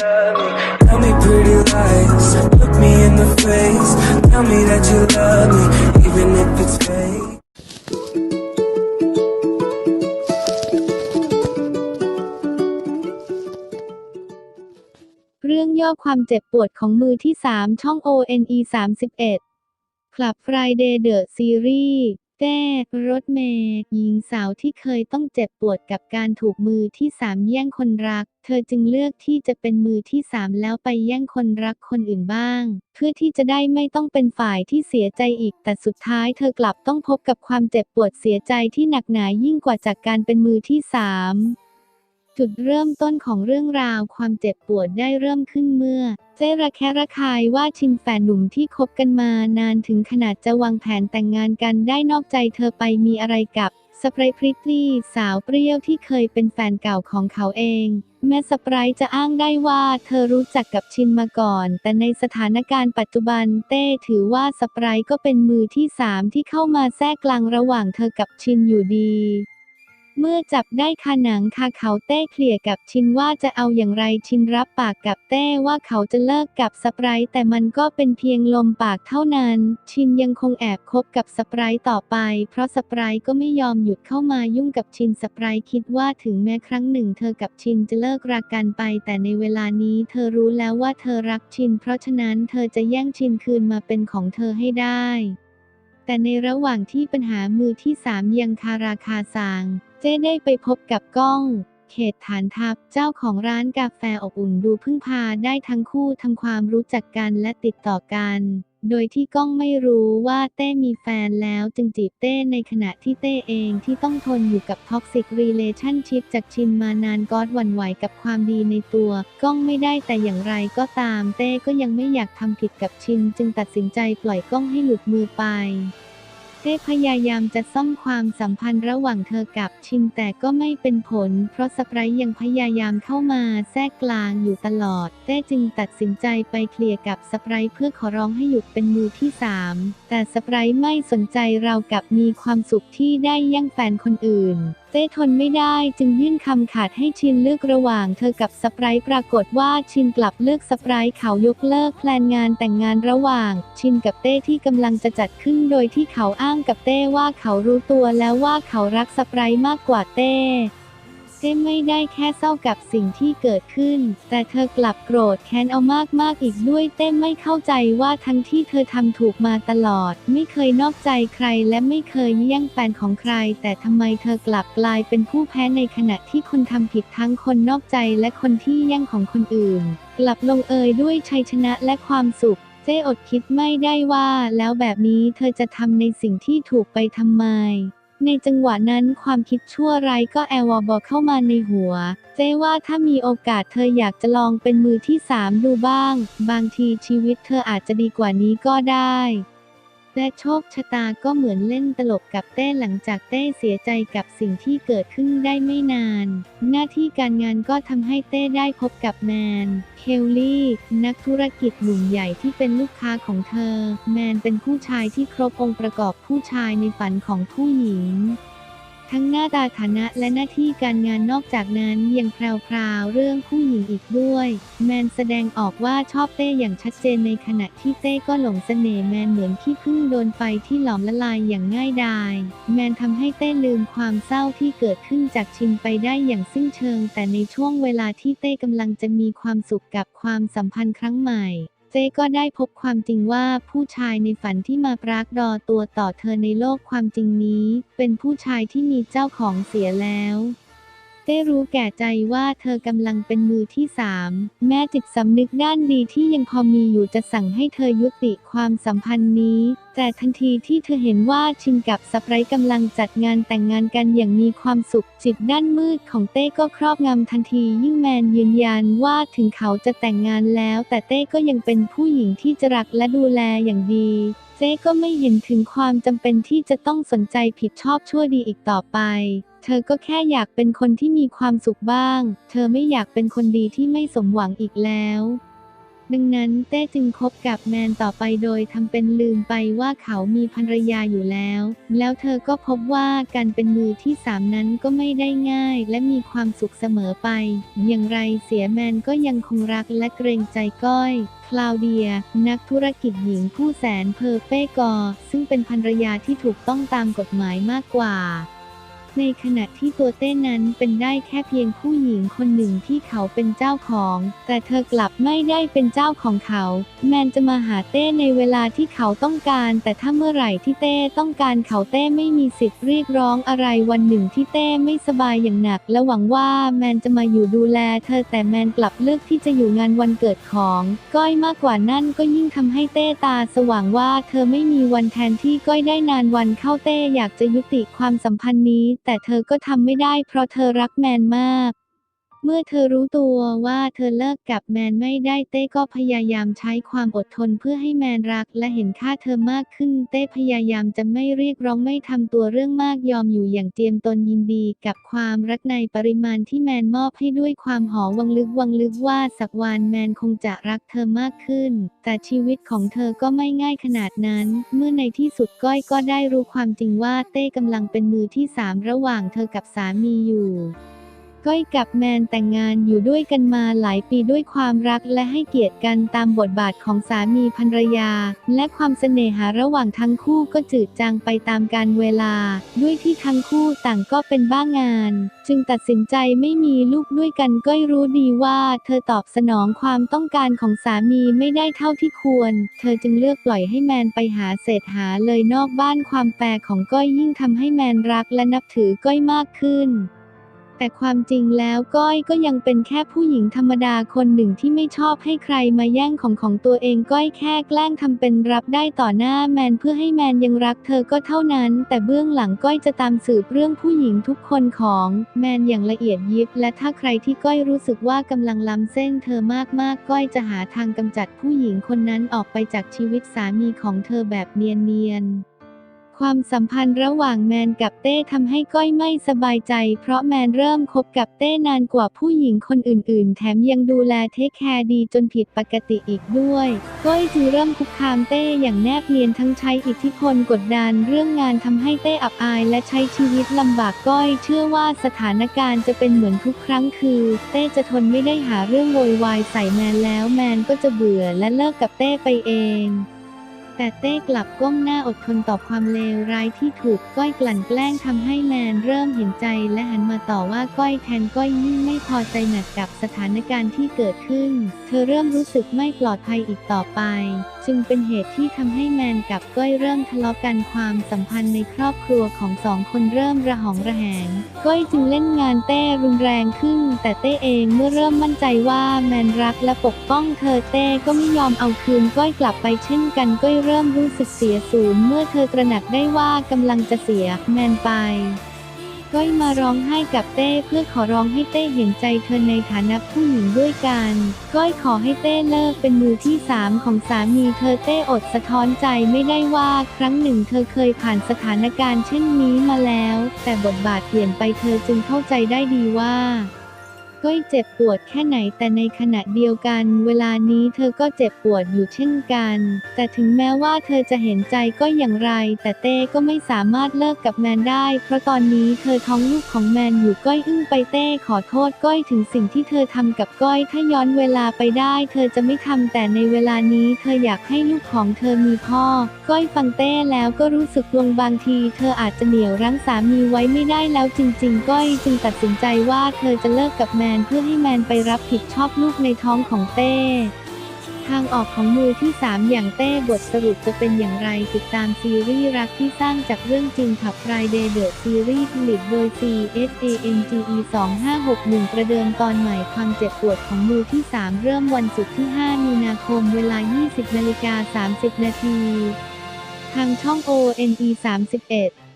Tell me pretty lies. Look me in the face. Tell me that you love me, even if it's fake. เรื่องย่อความเจ็บปวดของมือที่ 3 ช่อง ONE 31คลับ Friday The Series แต้รถเมย์หญิงสาวที่เคยต้องเจ็บปวดกับการถูกมือที่สามแย่งคนรัก เธอจึงเลือกที่จะเป็นมือที่สามแล้วไปแย่งคนรักคนอื่นบ้าง เพื่อที่จะได้ไม่ต้องเป็นฝ่ายที่เสียใจอีก แต่สุดท้ายเธอกลับต้องพบกับความเจ็บปวดเสียใจที่หนักหนายิ่งกว่าจากการเป็นมือที่สาม จุดเริ่มต้นของเรื่องราวความเจ็บปวดได้เริ่มขึ้นเมื่อเจระแคะระคายว่าชินแฟนหนุ่มที่คบกันมานานถึงขนาดจะวางแผนแต่งงานกันได้นอกใจเธอไปมีอะไรกับสไปรพริตตี้สาวเปรี้ยวที่เคยเป็นแฟนเก่าของเขาเอง แม้สไปรจะอ้างได้ว่าเธอรู้จักกับชินมาก่อน แต่ในสถานการณ์ปัจจุบันเต้ถือว่าสไปรก็เป็นมือที่สามที่เข้ามาแทรกกลางระหว่างเธอกับชินอยู่ดี เมื่อจับได้คาหนังคาเขาเต้เคลียร์กับชินว่าจะเอาอย่างไรชินรับปากกับเต้ว่าเขาจะเลิกกับสไปรท์แต่มันก็เป็นเพียงลมปากเท่านั้น ชินยังคงแอบคบกับสไปรท์ต่อไป เพราะสไปรท์ก็ไม่ยอมหยุดเข้ามายุ่งกับชินสไปรท์คิดว่าถึงแม้ครั้งหนึ่งเธอกับชินจะเลิกรักกันไป แต่ในเวลานี้เธอรู้แล้วว่าเธอรักชิน เพราะฉะนั้นเธอจะแย่งชินคืนมาเป็นของเธอให้ได้ แต่ในระหว่างที่ปัญหามือที่สามยังคาราคาซาง เจ้ได้ไปพบกับก้อง เขตฐานทัพเจ้าของร้านกาแฟอบอุ่นดูพึ่งพาได้ทั้งคู่ทำความรู้จักกันและติดต่อกัน โดยที่ก้องไม่รู้ว่าเต้มีแฟนแล้วจึงจีบเต้ในขณะที่เต้เองที่ต้องทนอยู่กับท็อกซิกรีเลชั่นชิพจากชินมานานกอดหวันไหวกับความดีในตัว ก้องไม่ได้แต่อย่างไรก็ตามเต้ก็ยังไม่อยากทำผิดกับชินจึงตัดสินใจปล่อยก้องให้หลุดมือไป เต้พยายามจะซ่อมความสัมพันธ์ระหว่างเธอกับชินแต่ก็ไม่เป็นผล เพราะสไปรท์ยังพยายามเข้ามาแทรกกลางอยู่ตลอด เต้จึงตัดสินใจไปเคลียร์กับสไปรท์เพื่อขอร้องให้หยุดเป็นมือที่สามแต่สไปรท์ไม่สนใจเรากับมีความสุขที่ได้ยั่งแฟนคนอื่น เต้ทนไม่ได้จึงยื่นคำขาดให้ชินเลือกระหว่างเธอกับสไปรท์ปรากฏว่าชินกลับเลือกสไปรท์เขายกเลิกแพลนงานแต่งงานระหว่าง ชินกับเต้ที่กำลังจะจัดขึ้นโดยที่เขาอ้างกับเต้ว่าเขารู้ตัวแล้วว่าเขารักสไปรท์มากกว่าเต้ เต้ไม่ได้แค่เศร้ากับสิ่งที่เกิดขึ้น แต่เธอกลับโกรธแค้นเอามากๆอีกด้วยเต้ไม่เข้าใจว่าทั้งที่เธอทำถูกมาตลอด ไม่เคยนอกใจใครและไม่เคยแย่งแฟนของใคร แต่ทำไมเธอกลับกลายเป็นผู้แพ้ในขณะที่คนทำผิดทั้งคนนอกใจและคนที่แย่งของคนอื่น กลับลงเอยด้วยชัยชนะและความสุขเจ้อดคิดไม่ได้ว่า แล้วแบบนี้เธอจะทำในสิ่งที่ถูกไปทำไม ในจังหวะนั้นความคิดชั่วร้ายก็แอลวบอเข้ามาในหัว เจ้ว่าถ้ามีโอกาสเธออยากจะลองเป็นมือที่สามดูบ้าง บางทีชีวิตเธออาจจะดีกว่านี้ก็ได้ และโชคชะตาก็เหมือนเล่นตลกกับเต้หลังจากเต้เสียใจกับสิ่งที่เกิดขึ้นได้ไม่นาน หน้าที่การงานก็ทำให้เต้ได้พบกับแมน เคลลี่ นักธุรกิจหนุ่มใหญ่ที่เป็นลูกค้าของเธอ แมนเป็นผู้ชายที่ครบองค์ประกอบผู้ชายในฝันของผู้หญิง ทั้งหน้าตาฐานะและหน้าที่การงานนอกจากนั้นยังแพรวๆเรื่องผู้หญิงอีกด้วย แมนแสดงออกว่าชอบเต้อย่างชัดเจนในขณะที่เต้ก็หลงเสน่ห์แมนเหมือนขี้ผึ้งโดนไฟที่หลอมละลายอย่างง่ายดาย แมนทำให้เต้ลืมความเศร้าที่เกิดขึ้นจากชินไปได้อย่างสิ้นเชิง แต่ในช่วงเวลาที่เต้กำลังจะมีความสุขกับความสัมพันธ์ครั้งใหม่ เจ๊ก็ได้พบความจริงว่าผู้ชายในฝันที่มาปรากดอตัวต่อเธอในโลกความจริงนี้ เป็นผู้ชายที่มีเจ้าของเสียแล้ว ต้รู้แก่ใจว่าเธอกำลังเป็นมือที่สามแม้จิตสำนึกด้านดีที่ยังพอมีอยู่จะสั่งให้เธอยุติความสัมพันธ์นี้ แต่ทันทีที่เธอเห็นว่าชินกับสไปรท์กำลังจัดงานแต่งงานกันอย่างมีความสุข จิตด้านมืดของเต้ก็ครอบงำทันทียิ่งแมนยืนยันว่าถึงเขาจะแต่งงานแล้ว แต่เต้ก็ยังเป็นผู้หญิงที่จะรักและดูแลอย่างดีเจ๊ก็ไม่เห็นถึงความจำเป็นที่จะต้องสนใจผิดชอบชั่วดีอีกต่อไป อก็แค่อยากเป็นคนที่มีความสุขบ้าง เธอไม่อยากเป็นคนดีที่ไม่สมหวังอีกแล้ว ดังนั้นเต้จึงคบกับแมนต่อไปโดยทำเป็นลืมไปว่าเขามีภรรยาอยู่แล้ว แล้วเธอก็พบว่าการเป็นมือที่สามนั้นก็ไม่ได้ง่ายและมีความสุขเสมอไป อย่างไรเสียแมนก็ยังคงรักและเกรงใจก้อยคลาวเดีย นักธุรกิจหญิงผู้แสนเพอร์เป้กอ ซึ่งเป็นภรรยาที่ถูกต้องตามกฎหมายมากกว่า ในขณะที่ตัวเต้นั้นเป็นได้แค่เพียงผู้หญิงคนหนึ่งที่เขาเป็นเจ้าของ แต่เธอกลับไม่ได้เป็นเจ้าของเขา แมนจะมาหาเต้ในเวลาที่เขาต้องการ แต่ถ้าเมื่อไหร่ที่เต้ต้องการเขาเต้ไม่มีสิทธิ์เรียกร้องอะไรวันหนึ่งที่เต้ไม่สบายอย่างหนัก และหวังว่าแมนจะมาอยู่ดูแล เธอแต่แมนกลับเลือกที่จะอยู่งานวันเกิดของ ก้อยมากกว่านั่นก็ยิ่งทำให้เต้ตาสว่างว่า เธอไม่มีวันแทนที่ก้อยได้นานวันเข้าเต้อยากจะยุติความสัมพันธ์นี้แต่เธอก็ทำไม่ได้เพราะเธอรักแมนมาก เมื่อเธอรู้ตัวว่าเธอเลิกกับแมนไม่ได้เต้ก็พยายามใช้ความอดทนเพื่อให้แมนรักและเห็นค่าเธอมากขึ้น เต้พยายามจะไม่เรียกร้องไม่ทำตัวเรื่องมากยอมอยู่อย่างเจียมตนยินดีกับความรักในปริมาณที่แมนมอบให้ด้วยความหอวังลึกวังลึกว่าสักวันแมนคงจะรักเธอมากขึ้น แต่ชีวิตของเธอก็ไม่ง่ายขนาดนั้น เมื่อในที่สุดก้อยก็ได้รู้ความจริงว่าเต้กำลังเป็นมือที่สามระหว่างเธอกับสามีอยู่ ก้อยกับแมนแต่งงานอยู่ด้วยกันมาหลายปีด้วยความรักและให้เกียรติกันตามบทบาทของสามีภรรยา และความเสน่หาระหว่างทั้งคู่ก็จืดจางไปตามกาลเวลา ด้วยที่ทั้งคู่ต่างก็เป็นบ้างาน จึงตัดสินใจไม่มีลูกด้วยกันก้อยรู้ดีว่า เธอตอบสนองความต้องการของสามีไม่ได้เท่าที่ควร เธอจึงเลือกปล่อยให้แมนไปหาเศษหาเลยนอกบ้านความแปลของก้อยยิ่งทำให้แมนรักและนับถือก้อยมากขึ้น แต่ความจริงแล้วก้อยก็ยังเป็นแค่ผู้หญิงธรรมดาคนหนึ่งที่ไม่ชอบให้ใครมาแย่งของของตัวเองก้อยแค่แกล้งทำเป็นรับได้ต่อหน้าแมนเพื่อให้แมนยังรักเธอก็เท่านั้น แต่เบื้องหลังก้อยจะตามสืบเรื่องผู้หญิงทุกคนของแมนอย่างละเอียดยิบ และถ้าใครที่ก้อยรู้สึกว่ากำลังล้ำเส้นเธอมากๆ ก้อยจะหาทางกำจัดผู้หญิงคนนั้นออกไปจากชีวิตสามีของเธอแบบเนียนๆ ความสัมพันธ์ระหว่างแมนกับเต้ทำให้ก้อยไม่สบายใจ เพราะแมนเริ่มคบกับเต้นานกว่าผู้หญิงคนอื่นๆ แถมยังดูแลเทคแคร์ดีจนผิดปกติอีกด้วย ก้อยจึงเริ่มคุกคามเต้อย่างแนบเนียนทั้งใช้อิทธิพลกดดันเรื่องงานทำให้เต้อับอายและใช้ชีวิตลำบากก้อย เชื่อว่าสถานการณ์จะเป็นเหมือนทุกครั้งคือ เต้จะทนไม่ได้หาเรื่องโวยวายใส่แมนแล้วแมนก็จะเบื่อและเลิกกับเต้ไปเอง แต่เต้กลับก้มหน้าอดทนต่อความเลวร้ายที่ถูกก้อยกลั่นแกล้งทำให้แมนเริ่มเห็นใจและหันมาต่อว่าก้อยแทนก้อยยิ่งไม่พอใจหนักกับสถานการณ์ที่เกิดขึ้น เธอเริ่มรู้สึกไม่ปลอดภัยอีกต่อไป จึงเป็นเหตุที่ทำให้แมนกับก้อยเริ่มทะเลาะกันความสัมพันธ์ในครอบครัวของสองคนเริ่มระหองระแหง ก้อยจึงเล่นงานเต้รุนแรงขึ้น แต่เต้เองเมื่อเริ่มมั่นใจว่าแมนรักและปกป้องเธอเต้ก็ไม่ยอมเอาคืนก้อยกลับไปเช่นกันก้อยเริ่มรู้สึกเสียศูนย์เมื่อเธอตระหนักได้ว่ากำลังจะเสียแมนไป ก้อยมาร้องไห้กับเต้เพื่อขอร้องให้เต้เห็นใจเธอในฐานะผู้หญิงด้วยกัน ก้อยขอให้เต้เลิกเป็นมือที่สามของสามีเธอเต้อดสะท้อนใจไม่ได้ว่าครั้งหนึ่งเธอเคยผ่านสถานการณ์เช่นนี้มาแล้ว แต่บทบาทเปลี่ยนไปเธอจึงเข้าใจได้ดีว่า ก้อยเจ็บปวดแค่ไหนแต่ในขณะเดียวกัน เวลานี้เธอก็เจ็บปวดอยู่เช่นกัน แต่ถึงแม้ว่าเธอจะเห็นใจก็อย่างไร แต่เต้ก็ไม่สามารถเลิกกับแมนได้ เพราะตอนนี้เธอท้องลูกของแมนอยู่ก้อยอึ้งไปเต้ขอโทษก้อยถึงสิ่งที่เธอทำกับก้อย ถ้าย้อนเวลาไปได้ เธอจะไม่ทำแต่ในเวลานี้เธออยากให้ลูกของเธอมีพ่อ ก้อยฟังเต้แล้วก็รู้สึกลงบางที เธออาจจะเหนี่ยวรั้งสามีไว้ไม่ได้แล้วจริง ๆ ก้อยจึงตัดสินใจว่าเธอจะเลิกกับแมนเพื่อให้แมนไปรับผิดชอบลูกในท้องของเต้ ทางออกของมือที่ 3 อย่างเต้บทสรุปจะเป็นอย่างไรติดตามซีรีส์รักที่สร้างจากเรื่องจริงขับ Friday The Series ผลิตโดย CSANGE 2561 ประเดิมตอนใหม่ความเจ็บปวดของมือที่ 3 เริ่มวันศุกร์ที่ 5 มีนาคมเวลา 20นาฬิกา30 นาทีทางช่อง ONE 31